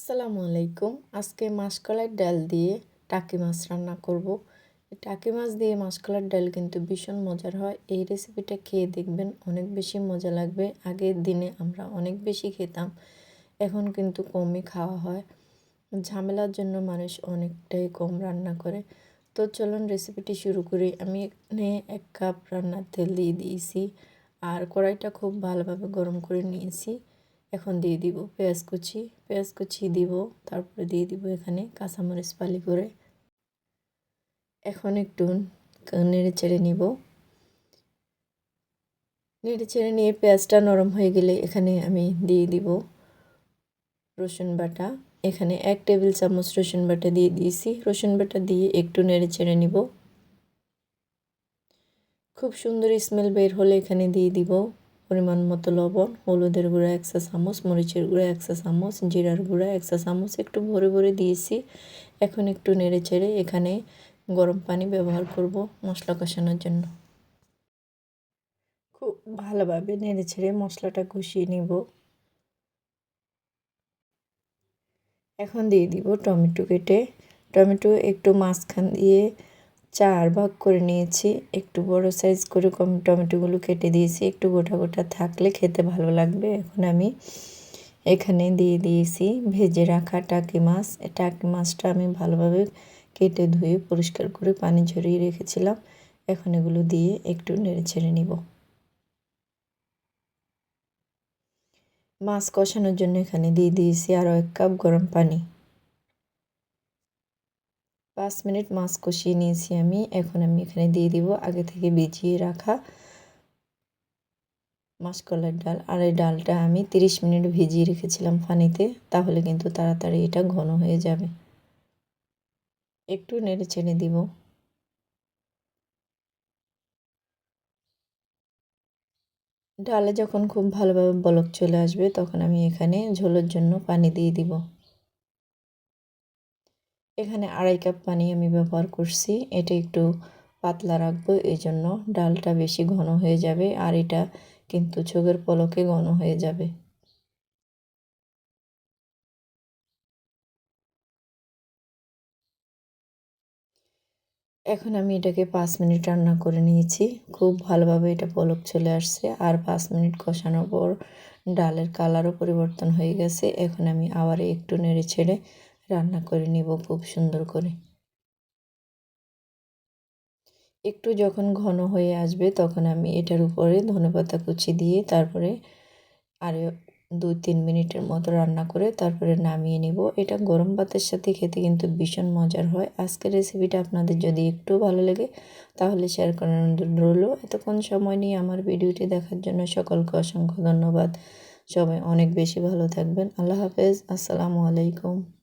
আসসালামু আলাইকুম। আজকে মাসকলাইয়ের ডাল দিয়ে টাকি মাছ রান্না করব। টাকি মাছ দিয়ে মাসকলাইয়ের ডাল কিন্তু ভীষণ মজার হয়। এই রেসিপিটা খেয়ে দেখবেন অনেক বেশি মজা লাগবে। আগের দিনে আমরা অনেক বেশি খেতাম। এখন কিন্তু কমই খাওয়া হয়। ঝামেলার জন্য মানুষ অনেকটাই কম রান্না করে। তো চলুন রেসিপিটি শুরু করি। আমি এখানে এক কাপ রান্নার তেল দিয়ে দিয়েছি। আর কড়াইটা খুব ভালোভাবে গরম করে নিয়েছি। এখন দিয়ে দিব পেঁয়াজ কুচি পেঁয়াজ কুচি দিব, তারপরে দিয়ে দিব এখানে কাঁচামরিচ পালি করে। এখন একটু নেড়ে চেড়ে নিব। নেড়ে চেড়ে নিয়ে পেঁয়াজটা নরম হয়ে গেলে এখানে আমি দিয়ে দিব রসুন বাটা। এখানে এক টেবিল চামচ রসুন বাটা দিয়ে দিয়েছি। রসুন বাটা দিয়ে একটু নেড়ে চেড়ে নিব। খুব সুন্দর স্মেল বের হলে এখানে দিয়ে দিব। পরিমাণ মতো লবণ, হলুদের গুঁড়া একশো চামচ, মরিচের গুঁড়া একশো চামচ, জিরার গুঁড়া একশো চামচ, একটু ভরে ভরে দিয়েছি। এখন একটু নেড়ে চেড়ে এখানে গরম পানি ব্যবহার করব মশলা কষানোর জন্য। খুব ভালোভাবে নেড়ে ছেড়ে মশলাটা কষিয়ে নিব। এখন দিয়ে দিব টমেটো কেটে। টমেটো একটু মাঝখান দিয়ে চার ভাগ করে নিয়েছি। একটু বড় সাইজ করে কম টমেটোগুলো কেটে দিয়েছি। একটু গোটা গোটা থাকলে খেতে ভালো লাগবে। এখন আমি এখানে দিয়ে দিয়েছি ভেজে রাখা টাকি মাছ। টাকি মাছটা আমি ভালোভাবে কেটে ধুয়ে পরিষ্কার করে পানি ঝরিয়ে রেখেছিলাম। এখন এগুলো দিয়ে একটু নেড়ে ছেড়ে নিব। মাছ কষানোর জন্য এখানে দিয়ে দিয়েছি আরও এক কাপ গরম পানি। পাঁচ মিনিট মাছ কষিয়ে নিয়েছি আমি। এখন আমি এখানে দিয়ে দিব আগে থেকে ভিজিয়ে রাখা মাসকলার ডাল। আর এই ডালটা আমি তিরিশ মিনিট ভিজিয়ে রেখেছিলাম পানিতে, তাহলে কিন্তু তাড়াতাড়ি এটা ঘন হয়ে যাবে। একটু নেড়ে চেড়ে দিব। ডালে যখন খুব ভালোভাবে বলক চলে আসবে, তখন আমি এখানে ঝোলের জন্য পানি দিয়ে দিব। এখানে আড়াই কাপ পানি আমি ব্যবহার করছি। এটা একটু পাতলা রাখব এই জন্য ডালটা বেশি ঘন হয়ে যাবে আর এটা কিন্তু চোখের পলকে ঘন হয়ে যাবে। এখন আমি এটাকে পাঁচ মিনিট রান্না করে নিয়েছি। খুব ভালোভাবে এটা পলক চলে আসছে আর পাঁচ মিনিট কষানোর পর ডালের কালারও পরিবর্তন হয়ে গেছে। এখন আমি আবার একটু নেড়ে ছেড়ে রান্না করে নিব খুব সুন্দর করে। একটু যখন ঘন হয়ে আসবে তখন আমি এটার উপরে ধনেপাতা কুচি দিয়ে তারপরে আরও দুই তিন মিনিটের মতো রান্না করে তারপরে নামিয়ে নিব। এটা গরম ভাতের সাথে খেতে কিন্তু ভীষণ মজার হয়। আজকের রেসিপিটা আপনাদের যদি একটু ভালো লাগে তাহলে শেয়ার করার রইল। এতক্ষণ সময় নিয়ে আমার ভিডিওটি দেখার জন্য সকলকে অসংখ্য ধন্যবাদ। সবাই অনেক বেশি ভালো থাকবেন। আল্লাহ হাফেজ। আসসালামু আলাইকুম।